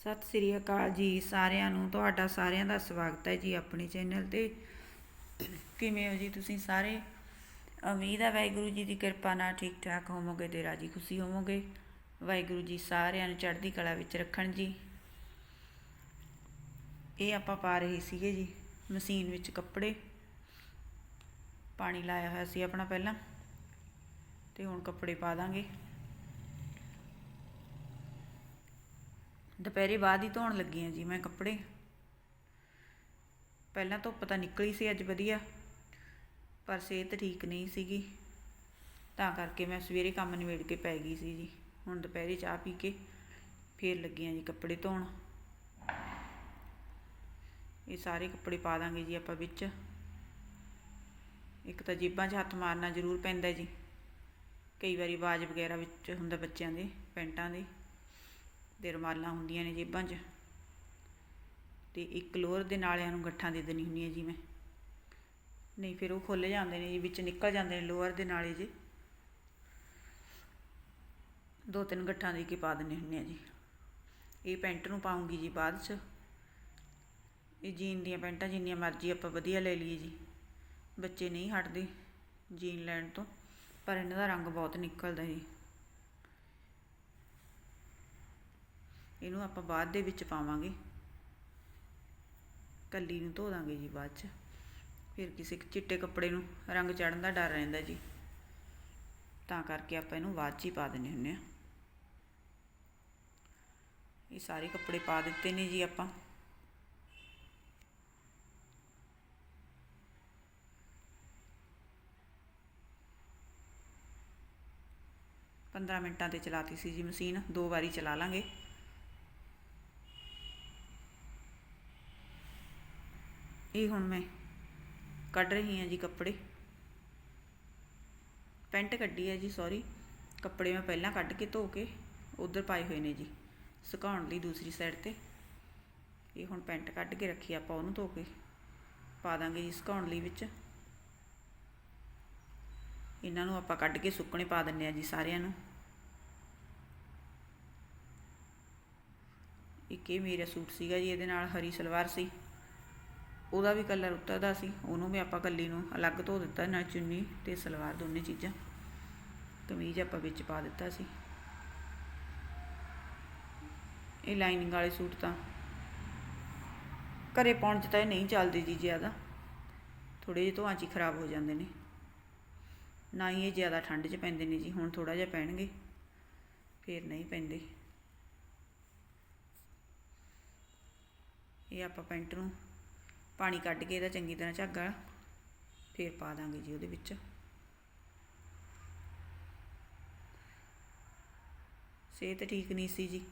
ਸਤਿ ਸ੍ਰੀ ਅਕਾਲ ਜੀ ਸਾਰਿਆਂ ਨੂੰ। ਤੁਹਾਡਾ ਸਾਰਿਆਂ ਦਾ ਸਵਾਗਤ ਹੈ ਜੀ ਆਪਣੇ ਚੈਨਲ ਤੇ। ਕਿਵੇਂ ਹੋ ਜੀ ਤੁਸੀਂ ਸਾਰੇ? ਉਮੀਦ ਹੈ ਵਾਹਿਗੁਰੂ ਜੀ ਦੀ ਕਿਰਪਾ ਨਾਲ ਠੀਕ ਠਾਕ ਹੋਵੋਗੇ ਤੇ ਰਾਜੀ ਖੁਸ਼ੀ ਹੋਵੋਗੇ। ਵਾਹਿਗੁਰੂ ਜੀ ਸਾਰਿਆਂ ਨੂੰ ਚੜ੍ਹਦੀ ਕਲਾ ਵਿੱਚ ਰੱਖਣ ਜੀ। ਇਹ ਆਪਾਂ ਪਾ ਰਹੇ ਸੀਗੇ ਜੀ ਮਸ਼ੀਨ ਵਿੱਚ ਕੱਪੜੇ। ਪਾਣੀ ਲਾਇਆ ਹੋਇਆ ਸੀ ਆਪਣਾ ਪਹਿਲਾਂ। ਤੇ ਹੁਣ ਕੱਪੜੇ ਪਾ ਦਾਂਗੇ। ਦੁਪਹਿਰੇ ਬਾਅਦ ਹੀ ਧੋਣ ਲੱਗੀ ਆ ਜੀ ਮੈਂ ਕੱਪੜੇ। ਪਹਿਲਾਂ ਧੁੱਪ ਤਾਂ ਨਿਕਲੀ ਸੀ ਅੱਜ ਵਧੀਆ, ਪਰ ਸਿਹਤ ਠੀਕ ਨਹੀਂ ਸੀਗੀ। ਤਾਂ ਕਰਕੇ ਮੈਂ ਸਵੇਰੇ ਕੰਮ ਨਿਬੇੜ ਕੇ ਪੈ ਗਈ ਸੀ ਜੀ। ਹੁਣ ਦੁਪਹਿਰੇ ਚਾਹ ਪੀ ਕੇ ਫੇਰ ਲੱਗੀ ਆ ਜੀ ਕੱਪੜੇ ਧੋਣ। ਇਹ ਸਾਰੇ ਕੱਪੜੇ ਪਾ ਦਾਂਗੇ ਜੀ ਆਪਾਂ ਵਿੱਚ। ਇੱਕ ਤਾਂ ਜੇਬਾਂ 'ਚ ਹੱਥ ਮਾਰਨਾ ਜ਼ਰੂਰ ਪੈਂਦਾ ਜੀ। ਕਈ ਵਾਰੀ ਬਾਜ ਵਗੈਰਾ ਵਿੱਚ ਹੁੰਦਾ ਬੱਚਿਆਂ ਦੇ, ਪੈਂਟਾਂ ਦੇ। ਦੇ ਰੁਮਾਲਾਂ ਹੁੰਦੀਆਂ ਨੇ ਜੇਬਾਂ 'ਚ। ਤੇ ਇੱਕ ਲੋਅਰ ਦੇ ਨਾਲਿਆਂ ਨੂੰ ਗੱਠਾਂ ਦੇ ਦੇਣੀ ਹੁੰਦੀ ਹੈ ਜੀ ਮੈਂ ਨਹੀਂ, ਫਿਰ ਉਹ ਖੁੱਲ ਜਾਂਦੇ ਨੇ ਜੀ ਵਿੱਚ ਨਿਕਲ ਜਾਂਦੇ ਨੇ ਲੋਅਰ ਦੇ ਨਾਲੇ ਜੀ। ਦੋ ਤਿੰਨ ਗੱਠਾਂ ਦੇ ਕੇ ਪਾ ਦਿੰਨੇ ਹੁੰਨੇ ਆ ਜੀ। ਇਹ ਪੈਂਟ ਨੂੰ ਪਾਉਂਗੀ ਜੀ ਬਾਅਦ 'ਚ। ਇਹ ਜੀਨ ਦੀਆਂ ਪੈਂਟਾਂ ਜਿੰਨੀਆਂ ਮਰਜ਼ੀ ਆਪਾਂ ਵਧੀਆ ਲੈ ਲਈਏ ਜੀ। ਬੱਚੇ ਨਹੀਂ ਹਟਦੇ ਜੀਨ ਲੈਣ ਤੋਂ, ਪਰ ਇਹਨਾਂ ਦਾ ਰੰਗ ਬਹੁਤ ਨਿਕਲਦਾ ਜੀ। ਇਹਨੂੰ ਆਪਾਂ ਬਾਅਦ ਦੇ ਵਿੱਚ ਪਾਵਾਂਗੇ। ਕੱਲੀ ਨੂੰ ਧੋ ਦਾਂਗੇ ਜੀ ਬਾਅਦ ਚ। ਫਿਰ ਕਿਸੇ ਚਿੱਟੇ ਕੱਪੜੇ ਨੂੰ ਰੰਗ ਚੜਨ ਦਾ ਡਰ ਰਹਿੰਦਾ ਜੀ। ਤਾਂ ਕਰਕੇ ਆਪਾਂ ਇਹਨੂੰ ਬਾਅਦ ਚ ਹੀ ਪਾ ਦਿੰਨੇ ਹੁੰਨੇ ਆ। ਇਹ ਸਾਰੇ ਕੱਪੜੇ ਪਾ ਦਿੱਤੇ ਨੇ ਜੀ ਆਪਾਂ। ਪੰਦਰਾਂ ਮਿੰਟਾਂ ਤੇ ਚਲਾਤੀ ਸੀ ਜੀ ਮਸ਼ੀਨ। ਦੋ ਵਾਰੀ ਚਲਾ ਲਾਂਗੇ। ਇਹ ਹੁਣ ਮੈਂ ਕੱਢ ਰਹੀ ਹਾਂ ਜੀ ਕੱਪੜੇ। ਪੈਂਟ ਕੱਢੀ ਹੈ ਜੀ ਸੌਰੀ ਕੱਪੜੇ ਮੈਂ ਪਹਿਲਾਂ ਕੱਢ ਕੇ ਧੋ ਕੇ ਉਧਰ ਪਾਏ ਹੋਏ ਨੇ ਜੀ, ਸੁਕਾਉਣ ਲਈ ਦੂਸਰੀ ਸਾਈਡ ਤੇ। ਇਹ ਹੁਣ ਪੈਂਟ ਕੱਢ ਕੇ ਰੱਖੀ ਆਪਾਂ ਉਹਨੂੰ ਧੋ ਕੇ ਪਾ ਦਾਂਗੇ ਜੀ ਸੁਕਾਉਣ ਲਈ ਵਿੱਚ। ਇਹਨਾਂ ਨੂੰ ਆਪਾਂ ਕੱਢ ਕੇ ਸੁੱਕਣੇ ਪਾ ਦਿੰਨੇ ਆ ਜੀ ਸਾਰਿਆਂ ਨੂੰ। ਇੱਕ ਇਹ ਮੇਰਾ ਸੂਟ ਸੀਗਾ ਜੀ, ਇਹਦੇ ਨਾਲ ਹਰੀ ਸਲਵਾਰ ਸੀ। ਉਹਦਾ ਵੀ ਕਲਰ ਉਤਰਦਾ ਸੀ, ਉਹਨੂੰ ਵੀ ਆਪਾਂ ਕੱਲੀ ਨੂੰ ਅਲੱਗ ਧੋ ਦਿੱਤਾ, ਨਾਲ ਚੁੰਨੀ ਤੇ ਸਲਵਾਰ ਦੋਨੇ ਚੀਜ਼ਾਂ। ਕਮੀਜ਼ ਆਪਾਂ ਵਿੱਚ ਪਾ ਦਿੱਤਾ ਸੀ। ਇਹ ਲਾਈਨਿੰਗ ਵਾਲੇ ਸੂਟ ਤਾਂ ਘਰੇ ਪਾਉਣ 'ਚ ਤਾਂ ਇਹ ਨਹੀਂ ਚੱਲਦੇ ਜੀ ਜ਼ਿਆਦਾ। ਥੋੜੇ ਜਿਹੇ ਧੋਆਂ 'ਚ ਹੀ ਖਰਾਬ ਹੋ ਜਾਂਦੇ ਨੇ। ਨਾ ਹੀ ਇਹ ਜ਼ਿਆਦਾ ਠੰਡ 'ਚ ਪੈਂਦੇ ਨੇ ਜੀ, ਹੁਣ ਥੋੜਾ ਜਿਹਾ ਪੈਣਗੇ, ਫੇਰ ਨਹੀਂ ਪੈਂਦੇ। ਇਹ ਆਪਾਂ ਪੈਂਟ ਨੂੰ ਪਾਣੀ ਕੱਢ ਕੇ ਇਹਦਾ ਚੰਗੀ ਤਰ੍ਹਾਂ ਝੱਗਾ ਫੇਰ ਪਾ ਦਾਂਗੇ ਜੀ ਉਹਦੇ ਵਿੱਚ। ਸਿਹਤ ਠੀਕ ਨਹੀਂ ਸੀ ਜੀ,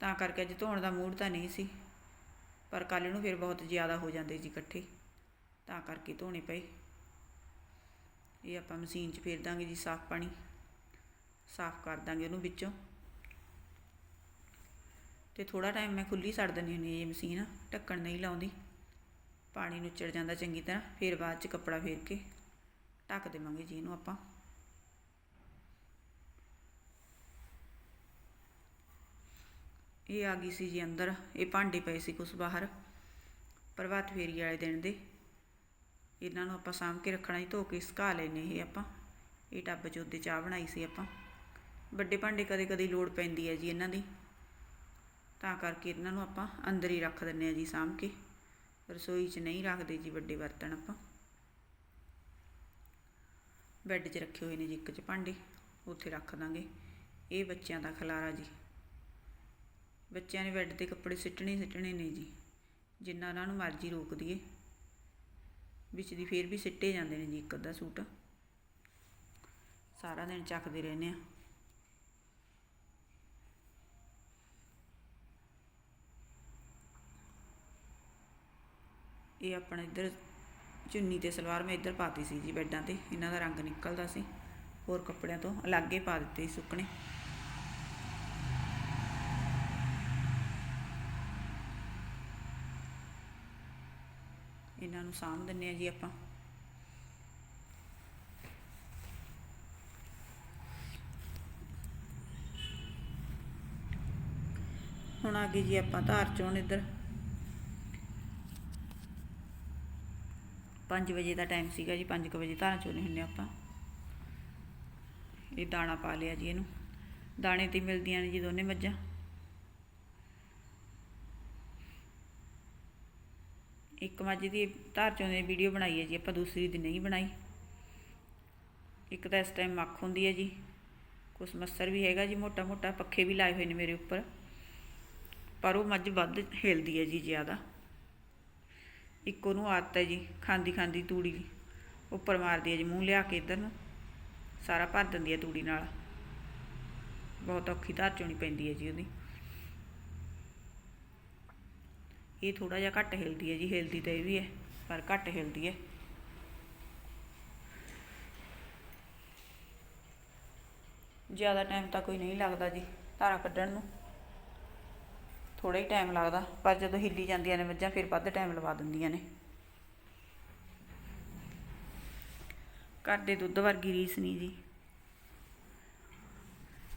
ਤਾਂ ਕਰਕੇ ਅੱਜ ਧੋਣ ਦਾ ਮੂਡ ਤਾਂ ਨਹੀਂ ਸੀ, ਪਰ ਕੱਲ ਨੂੰ ਫਿਰ ਬਹੁਤ ਜ਼ਿਆਦਾ ਹੋ ਜਾਂਦੇ ਜੀ ਇਕੱਠੇ, ਤਾਂ ਕਰਕੇ ਧੋਣੇ ਪਏ। ਇਹ ਆਪਾਂ ਮਸ਼ੀਨ 'ਚ ਫੇਰ ਦਾਂਗੇ ਜੀ ਸਾਫ਼ ਪਾਣੀ, ਸਾਫ਼ ਕਰ ਦਾਂਗੇ ਉਹਨੂੰ ਵਿੱਚੋਂ। ਤੇ ਥੋੜਾ ਟਾਈਮ ਮੈਂ ਖੁੱਲੀ ਛੱਡ ਦਿੰਦੀ ਹੁੰਦੀ ਇਹ ਮਸ਼ੀਨ, ਢੱਕਣ ਨਹੀਂ ਲਾਉਂਦੀ। ਪਾਣੀ ਨੂੰ ਚੜ ਜਾਂਦਾ ਚੰਗੀ ਤਰ੍ਹਾਂ, ਫਿਰ ਬਾਅਦ 'ਚ ਕੱਪੜਾ ਫੇਰ ਕੇ ਢੱਕ ਦੇਵਾਂਗੇ ਜੀ ਇਹਨੂੰ ਆਪਾਂ। ਇਹ ਆ ਗਈ ਸੀ ਜੀ ਅੰਦਰ, ਇਹ ਭਾਂਡੇ ਪਏ ਸੀ ਕੁਛ ਬਾਹਰ, ਪ੍ਰਭਾਤ ਫੇਰੀ ਵਾਲੇ ਦਿਨ ਦੇ। ਇਹਨਾਂ ਨੂੰ ਆਪਾਂ ਸਾਂਭ ਕੇ ਰੱਖਣਾ ਹੀ ਧੋ ਕੇ ਸੁਕਾ ਲੈਨੇ ਇਹ ਆਪਾਂ। ਇਹ ਟੱਬ 'ਚ ਉੱਤੇ ਚਾਹ ਬਣਾਈ ਸੀ ਆਪਾਂ। ਵੱਡੇ ਭਾਂਡੇ ਕਦੇ ਕਦੇ ਲੋੜ ਪੈਂਦੀ ਹੈ ਜੀ ਇਹਨਾਂ ਦੀ। ਤਾਂ ਕਰਕੇ ਇਹਨਾਂ ਨੂੰ ਆਪਾਂ ਅੰਦਰ ਹੀ ਰੱਖ ਦਿੰਨੇ ਆ ਜੀ ਸਾਂਭ ਕੇ। ਰਸੋਈ 'ਚ ਨਹੀਂ ਰੱਖਦੇ ਜੀ ਵੱਡੇ ਬਰਤਨ ਆਪਾਂ। ਬੈੱਡ 'ਚ ਰੱਖੇ ਹੋਏ ਨੇ ਜੀ ਇੱਕ 'ਚ ਭਾਂਡੇ, ਉੱਥੇ ਰੱਖ ਦਾਂਗੇ। ਇਹ ਬੱਚਿਆਂ ਦਾ ਖਲਾਰਾ ਜੀ। ਬੱਚਿਆਂ ਨੇ ਬੈੱਡ ਤੇ ਕੱਪੜੇ ਸਿੱਟਣੇ ਸਿੱਟਣੇ ਨੇ ਜੀ। ਜਿੰਨਾ ਉਹਨਾਂ ਨੂੰ ਮਰਜ਼ੀ ਰੋਕ ਦਈਏ। ਵਿੱਚ ਦੀ ਫੇਰ ਵੀ ਸਿੱਟੇ ਜਾਂਦੇ ਨੇ ਜੀ ਇੱਕ ਅੱਧਾ ਸੂਟ। ਸਾਰਾ ਦਿਨ ਚੱਕਦੇ ਰਹਿੰਦੇ ਆ। ਇਹ ਆਪਣਾ ਇੱਧਰ ਚੁੰਨੀ ਤੇ ਸਲਵਾਰ ਮੈਂ ਇੱਧਰ ਪਾਤੀ ਸੀ ਜੀ ਬੈੱਡਾਂ ਤੇ। ਇਹਨਾਂ ਦਾ ਰੰਗ ਨਿਕਲਦਾ ਸੀ। ਹੋਰ ਕੱਪੜਿਆਂ ਤੋਂ ਅਲੱਗ ਹੀ ਪਾ ਦਿੱਤੇ ਸੀ ਸੁੱਕਣੇ। ਇਹਨਾਂ ਨੂੰ ਸਾਂਭ ਦਿੰਨੇ ਆ ਜੀ ਆਪਾਂ। ਹੁਣ ਆ ਗਏ ਜੀ ਆਪਾਂ ਧਾਰ ਚੋਣ ਇੱਧਰ। 5 ਵਜੇ ਦਾ ਟਾਈਮ ਸੀਗਾ ਜੀ 5 ਵਜੇ ਧਾਰਾਂ ਚੋਣੇ ਹੁੰਨੇ ਆਪਾਂ। ਇਹ ਦਾਣਾ ਪਾ ਲਿਆ ਜੀ ਇਹਨੂੰ। ਦਾਣੇ ਤੇ ਮਿਲਦੀਆਂ ਨੇ ਜੀ ਦੋਨੇ ਮੱਝਾਂ। ਇੱਕ ਮੱਝ ਦੀ ਧਾਰ ਚੋਂ ਦੀ ਵੀਡੀਓ ਬਣਾਈ ਹੈ ਜੀ, ਆਪਾਂ ਦੂਸਰੀ ਦੀ ਨਹੀਂ ਬਣਾਈ। ਇੱਕ ਤਾਂ ਇਸ ਟਾਈਮ ਮੱਖ ਹੁੰਦੀ ਹੈ ਜੀ। ਕੁਛ ਮੱਸਰ ਵੀ ਹੈਗਾ ਜੀ ਮੋਟਾ ਮੋਟਾ ਪੱਖੇ ਵੀ ਲਾਏ ਹੋਏ ਨੇ ਮੇਰੇ ਉੱਪਰ। ਪਰ ਉਹ ਮੱਝ ਵੱਧ ਹਿਲਦੀ ਹੈ ਜੀ ਜ਼ਿਆਦਾ। ਇੱਕ ਉਹਨੂੰ ਆਦਤ ਹੈ ਜੀ, ਖਾਂਦੀ ਖਾਂਦੀ ਤੂੜੀ ਉੱਪਰ ਮਾਰਦੀ ਹੈ ਜੀ, ਮੂੰਹ ਲਿਆ ਕੇ ਇੱਧਰ ਨੂੰ, ਸਾਰਾ ਭਰ ਦਿੰਦੀ ਹੈ ਤੂੜੀ ਨਾਲ। ਬਹੁਤ ਔਖੀ ਧਾਰ ਚੋਣੀ ਪੈਂਦੀ ਹੈ ਜੀ ਉਹਦੀ। ਇਹ ਥੋੜਾ ਜਿਹਾ ਘੱਟ ਹਿਲਦੀ ਹੈ ਜੀ, ਹਿਲਦੀ ਤਾਂ ਇਹ ਵੀ ਹੈ, ਪਰ ਘੱਟ ਹਿਲਦੀ ਹੈ। ਜ਼ਿਆਦਾ ਟਾਈਮ ਤਾਂ ਕੋਈ ਨਹੀਂ ਲੱਗਦਾ ਜੀ, ਧਾਰਾ ਕੱਢਣ ਨੂੰ। ਥੋੜਾ ਹੀ ਟਾਈਮ ਲੱਗਦਾ, ਪਰ ਜਦੋਂ ਹਿੱਲੀ ਜਾਂਦੀਆਂ ਨੇ ਮੱਝਾਂ, ਫਿਰ ਵੱਧ ਟਾਈਮ ਲਵਾ ਦਿੰਦੀਆਂ ਨੇ। ਘਰ ਦੇ ਦੁੱਧ ਵਰਗੀ ਰੀਸ ਨਹੀਂ ਜੀ।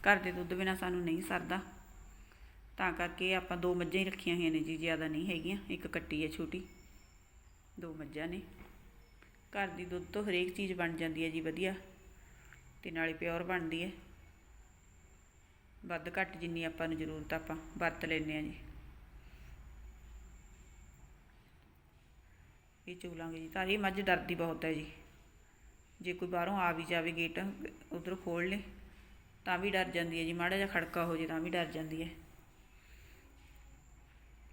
ਘਰ ਦੇ ਦੁੱਧ ਬਿਨਾ ਸਾਨੂੰ ਨਹੀਂ ਸਰਦਾ। ਤਾਂ ਕਰਕੇ ਆਪਾਂ ਦੋ ਮੱਝਾਂ ਹੀ ਰੱਖੀਆਂ ਹੋਈਆਂ ਨੇ ਜੀ, ਜ਼ਿਆਦਾ ਨਹੀਂ ਹੈਗੀਆਂ। ਇੱਕ ਕੱਟੀ ਹੈ ਛੋਟੀ, ਦੋ ਮੱਝਾਂ ਨੇ। ਘਰ ਦੀ ਦੁੱਧ ਤੋਂ ਹਰੇਕ ਚੀਜ਼ ਬਣ ਜਾਂਦੀ ਹੈ ਜੀ, ਵਧੀਆ। ਤੇ ਨਾਲੇ ਪਿਓਰ ਬਣਦੀ ਹੈ। ਵੱਧ ਘੱਟ ਜਿੰਨੀ ਆਪਾਂ ਨੂੰ ਜ਼ਰੂਰਤ ਆਪਾਂ ਵਰਤ ਲੈਂਦੇ ਆ ਜੀ। ਇਹ ਚੂਲਾਂਗੇ ਜੀ। ਤਾਂ ਇਹ ਮੱਝ ਡਰਦੀ ਬਹੁਤ ਹੈ ਜੀ। ਜੇ ਕੋਈ ਬਾਹਰੋਂ ਆ ਵੀ ਜਾਵੇ ਗੇਟ, ਉਧਰ ਖੋਲ ਲੇ, ਤਾਂ ਵੀ ਡਰ ਜਾਂਦੀ ਹੈ ਜੀ। ਮਾੜਾ ਜਿਹਾ ਖੜਕਾ ਹੋ ਜੇ ਤਾਂ ਵੀ ਡਰ ਜਾਂਦੀ ਹੈ।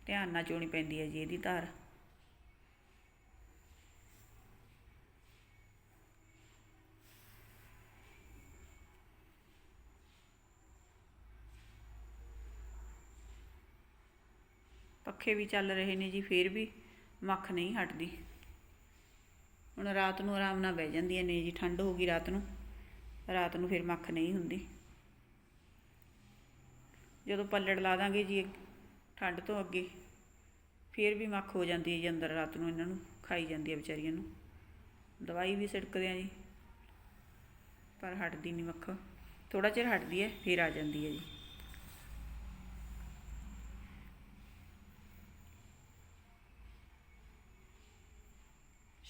ਧਿਆਨ ਨਾਲ ਚੋਣੀ ਪੈਂਦੀ ਹੈ ਜੀ ਇਹਦੀ ਧਾਰ। ਪੱਖੇ ਵੀ ਚੱਲ ਰਹੇ ਨੇ ਜੀ, ਫੇਰ ਵੀ ਮੱਖ ਨਹੀਂ ਹਟਦੀ। ਹੁਣ ਰਾਤ ਨੂੰ ਆਰਾਮ ਨਾਲ ਬਹਿ ਜਾਂਦੀਆਂ ਨੇ ਜੀ, ਠੰਡ ਹੋ ਗਈ ਰਾਤ ਨੂੰ ਰਾਤ ਨੂੰ ਫਿਰ ਮੱਖ ਨਹੀਂ ਹੁੰਦੀ। ਜਦੋਂ ਪੱਲੜ ਲਾ ਦਾਂਗੇ ਜੀ, ਠੰਡ ਤੋਂ ਅੱਗੇ, ਫਿਰ ਵੀ ਮੱਖ ਹੋ ਜਾਂਦੀ ਹੈ ਜੀ ਅੰਦਰ ਰਾਤ ਨੂੰ ਇਹਨਾਂ ਨੂੰ, ਖਾਈ ਜਾਂਦੀ ਹੈ ਵਿਚਾਰੀਆਂ ਨੂੰ। ਦਵਾਈ ਵੀ ਛਿੜਕਦੇ ਆ ਜੀ, ਪਰ ਹਟਦੀ ਨਹੀਂ ਮੱਖ। ਥੋੜਾ ਚਿਰ ਹਟਦੀ ਹੈ, ਫਿਰ ਆ ਜਾਂਦੀ ਹੈ ਜੀ।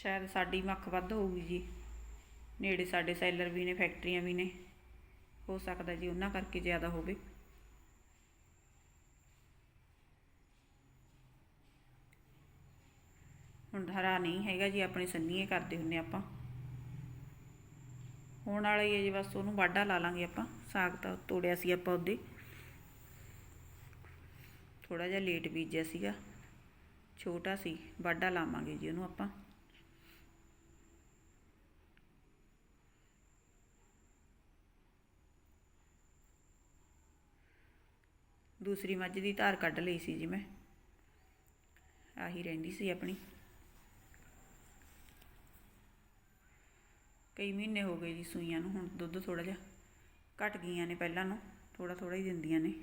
ਸ਼ਾਇਦ ਸਾਡੀ ਮੱਖ ਵੱਧ ਹੋਊਗੀ ਜੀ। ਨੇੜੇ ਸਾਡੇ ਸੈਲਰ ਵੀ ਨੇ, ਫੈਕਟਰੀਆਂ ਵੀ ਨੇ। ਹੋ ਸਕਦਾ ਜੀ ਉਹਨਾਂ ਕਰਕੇ ਜ਼ਿਆਦਾ ਹੋਵੇ। ਹੁਣ ਹਰਾ ਨਹੀਂ ਹੈਗਾ ਜੀ, ਆਪਣੇ ਸੰਨੀਏ ਕਰਦੇ ਹੁੰਨੇ ਆਪਾਂ। ਹੋਣ ਵਾਲਾ ਹੀ ਹੈ ਜੀ, ਬਸ ਉਹਨੂੰ ਵਾਢਾ ਲਾ ਲਾਂਗੇ ਆਪਾਂ। ਸਾਗ ਤਾਂ ਤੋੜਿਆ ਸੀ ਆਪਾਂ ਉਹਦੇ। ਥੋੜਾ ਜਿਹਾ ਲੇਟ ਬੀਜਿਆ ਸੀਗਾ। ਛੋਟਾ ਸੀ, ਵਾਢਾ ਲਾਵਾਂਗੇ ਜੀ ਉਹਨੂੰ ਆਪਾਂ। ਦੂਸਰੀ ਮੱਝ ਦੀ ਧਾਰ ਕੱਢ ਲਈ ਸੀ ਜੀ ਮੈਂ। ਆਹੀ ਰਹਿੰਦੀ ਸੀ ਆਪਣੀ। ਕਈ ਮਹੀਨੇ ਹੋ ਗਏ ਜੀ ਸੂਈਆਂ ਨੂੰ, ਹੁਣ ਦੁੱਧ ਥੋੜਾ ਜਿਹਾ ਘਟ ਗਈਆਂ ਨੇ ਪਹਿਲਾਂ ਨੂੰ ਥੋੜਾ ਥੋੜਾ ਹੀ ਦਿੰਦੀਆਂ ਨੇ।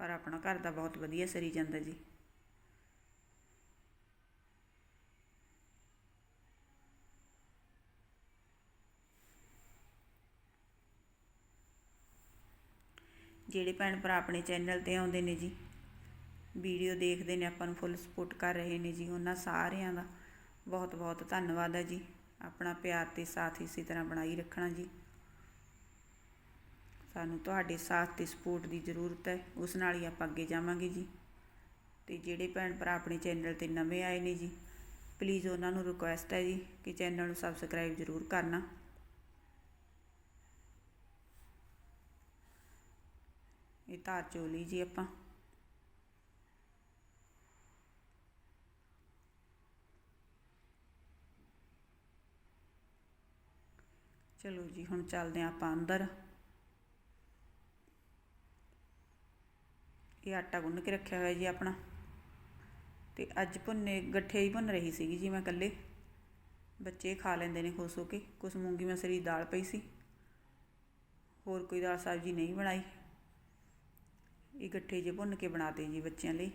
ਪਰ ਆਪਣਾ ਘਰ ਦਾ ਬਹੁਤ ਵਧੀਆ ਸਰੀ ਜਾਂਦਾ ਜੀ। ਜਿਹੜੇ ਭੈਣ ਭਰਾ ਆਪਣੇ ਚੈਨਲ ਤੇ ਆਉਂਦੇ ਨੇ ਜੀ ਵੀਡੀਓ ਦੇਖਦੇ ਨੇ, ਆਪਾਂ ਨੂੰ ਫੁੱਲ ਸਪੋਰਟ ਕਰ ਰਹੇ ਨੇ ਜੀ, ਉਹਨਾਂ ਸਾਰਿਆਂ ਦਾ ਬਹੁਤ ਬਹੁਤ ਧੰਨਵਾਦ ਹੈ ਜੀ, ਆਪਣਾ ਪਿਆਰ ਤੇ ਸਾਥ ਇਸੇ ਤਰ੍ਹਾਂ ਬਣਾਈ ਰੱਖਣਾ ਜੀ। ਸਾਨੂੰ ਤੁਹਾਡੇ ਸਾਥ ਤੇ ਸਪੋਰਟ ਦੀ ਜ਼ਰੂਰਤ ਹੈ, ਉਸ ਨਾਲ ਹੀ ਆਪਾਂ ਅੱਗੇ ਜਾਵਾਂਗੇ ਜੀ। ਤੇ ਜਿਹੜੇ ਭੈਣ ਭਰਾ ਆਪਣੇ ਚੈਨਲ ਤੇ ਨਵੇਂ ਆਏ ਨੇ ਜੀ ਪਲੀਜ਼ ਉਹਨਾਂ ਨੂੰ ਰਿਕੁਐਸਟ ਹੈ ਜੀ ਕਿ ਚੈਨਲ ਨੂੰ ਸਬਸਕ੍ਰਾਈਬ ਜ਼ਰੂਰ ਕਰਨਾ। ਇਹ ਧਾਰ ਜੀ ਆਪਾਂ। ਚਲੋ ਜੀ, ਹੁਣ ਚੱਲਦੇ ਹਾਂ ਆਪਾਂ ਅੰਦਰ। ਇਹ ਆਟਾ ਗੁੰਨ ਕੇ ਰੱਖਿਆ ਹੋਇਆ ਜੀ ਆਪਣਾ। ਤੇ ਅੱਜ ਭੁੰਨੇ, ਗੱਠੇ ਹੀ ਭੁੰਨ ਰਹੀ ਸੀਗੀ ਜੀ ਮੈਂ ਇਕੱਲੇ। ਬੱਚੇ ਖਾ ਲੈਂਦੇ ਨੇ ਖੁਸ਼ ਹੋ ਕੇ। ਕੁਛ ਮੂੰਗੀ ਮਸਰੀ ਦਾਲ ਪਈ ਸੀ। ਹੋਰ ਕੋਈ ਦਾਲ ਸਬਜ਼ੀ ਨਹੀਂ ਬਣਾਈ। ਇਹ ਗੱਠੇ ਜੇ ਭੁੰਨ ਕੇ ਬਣਾਤੇ ਜੀ ਬੱਚਿਆਂ ਲਈ।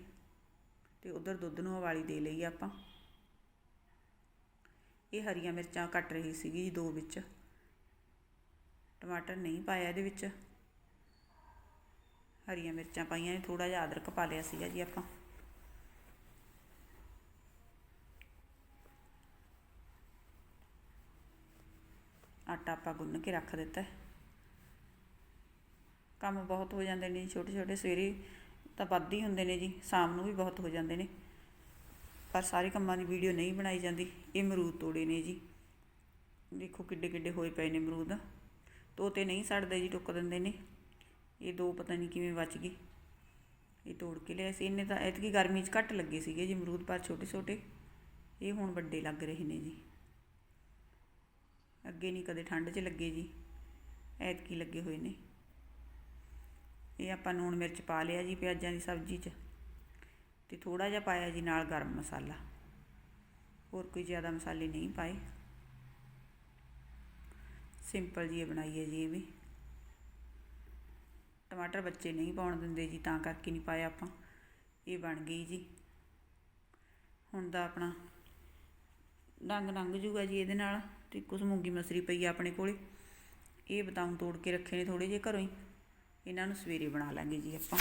ਤੇ ਉਧਰ ਦੁੱਧ ਨੂੰ ਹਵਾਲੀ ਦੇ ਲਈ ਆਪਾਂ। ਇਹ ਹਰੀਆਂ ਮਿਰਚਾਂ ਕੱਟ ਰਹੀ ਸੀਗੀ ਜੀ ਦੋ ਵਿੱਚ। ਟਮਾਟਰ ਨਹੀਂ ਪਾਇਆ ਇਹਦੇ ਵਿੱਚ। ਹਰੀਆਂ ਮਿਰਚਾਂ ਪਾਈਆਂ ਨੇ ਥੋੜਾ ਜਿਹਾ ਅਦਰਕ ਪਾ ਲਿਆ ਸੀਗਾ ਜੀ ਆਪਾਂ। ਆਟਾ ਆਪਾਂ ਗੁੰਨ ਕੇ ਰੱਖ ਦਿੱਤਾ। ਕੰਮ ਬਹੁਤ ਹੋ ਜਾਂਦੇ ਨੇ, ਛੋਟੇ ਛੋਟੇ ਸਵੇਰੇ ਤਾਂ ਵੱਧ ਹੀ ਹੁੰਦੇ ਨੇ ਜੀ, ਸ਼ਾਮ ਨੂੰ ਵੀ ਬਹੁਤ ਹੋ ਜਾਂਦੇ ਨੇ। ਪਰ ਸਾਰੇ ਕੰਮਾਂ ਦੀ ਵੀਡੀਓ ਨਹੀਂ ਬਣਾਈ ਜਾਂਦੀ, ਇਹ ਅਮਰੂਦ ਤੋੜੇ ਨੇ ਜੀ। ਦੇਖੋ ਕਿੱਡੇ ਕਿੱਡੇ ਹੋਏ ਪਏ ਨੇ ਅਮਰੂਦ। ਤੋਤੇ ਨਹੀਂ ਸੜਦੇ ਜੀ, ਟੁੱਕ ਦਿੰਦੇ ਨੇ। ਇਹ ਦੋ ਪਤਾ ਨਹੀਂ ਕਿਵੇਂ ਬਚ ਗਏ। ਇਹ ਤੋੜ ਕੇ ਲਿਆ ਸੀ। ਇਹਨੇ ਤਾਂ ਐਤਕੀ ਗਰਮੀ 'ਚ ਘੱਟ ਲੱਗੇ ਸੀਗੇ ਜੀ ਅਮਰੂਦ, ਪਰ ਛੋਟੇ ਛੋਟੇ ਇਹ ਹੁਣ ਵੱਡੇ ਲੱਗ ਰਹੇ ਨੇ ਜੀ। ਅੱਗੇ ਨਹੀਂ ਕਦੇ ਠੰਡ 'ਚ ਲੱਗੇ ਜੀ, ਐਤਕੀ ਲੱਗੇ ਹੋਏ ਨੇ। ਇਹ ਆਪਾਂ ਲੂਣ ਮਿਰਚ ਪਾ ਲਿਆ ਜੀ ਪਿਆਜ਼ਾਂ ਦੀ ਸਬਜ਼ੀ 'ਚ ਤੇ ਥੋੜਾ ਜਿਹਾ ਪਾਇਆ ਜੀ ਨਾਲ ਗਰਮ ਮਸਾਲਾ। ਹੋਰ ਕੋਈ ਜ਼ਿਆਦਾ ਮਸਾਲੇ ਨਹੀਂ ਪਾਏ। ਸਿੰਪਲ ਜੀ ਇਹ ਬਣਾਈ ਹੈ ਜੀ ਇਹ ਵੀ। ਟਮਾਟਰ ਬੱਚੇ ਨਹੀਂ ਪਾਉਣ ਦਿੰਦੇ ਜੀ, ਤਾਂ ਕਰਕੇ ਨਹੀਂ ਪਾਇਆ ਆਪਾਂ। ਇਹ ਬਣ ਗਈ ਜੀ। ਹੁਣ ਦਾ ਆਪਣਾ ਡੰਗ ਲੰਘ ਜੂਗਾ ਜੀ ਇਹਦੇ ਨਾਲ। ਤੇ ਕੁਝ ਮੂੰਗੀ ਮਸਰੀ ਪਈ ਆ ਆਪਣੇ ਕੋਲੇ। ਇਹ ਬਤਾਉਂ ਤੋੜ ਕੇ ਰੱਖੇ ਨੇ ਥੋੜੇ ਜਿਹੇ ਘਰੋਂ ਹੀ। ਇਹਨਾਂ ਨੂੰ ਸਵੇਰੇ ਬਣਾ ਲਾਂਗੇ ਜੀ ਆਪਾਂ।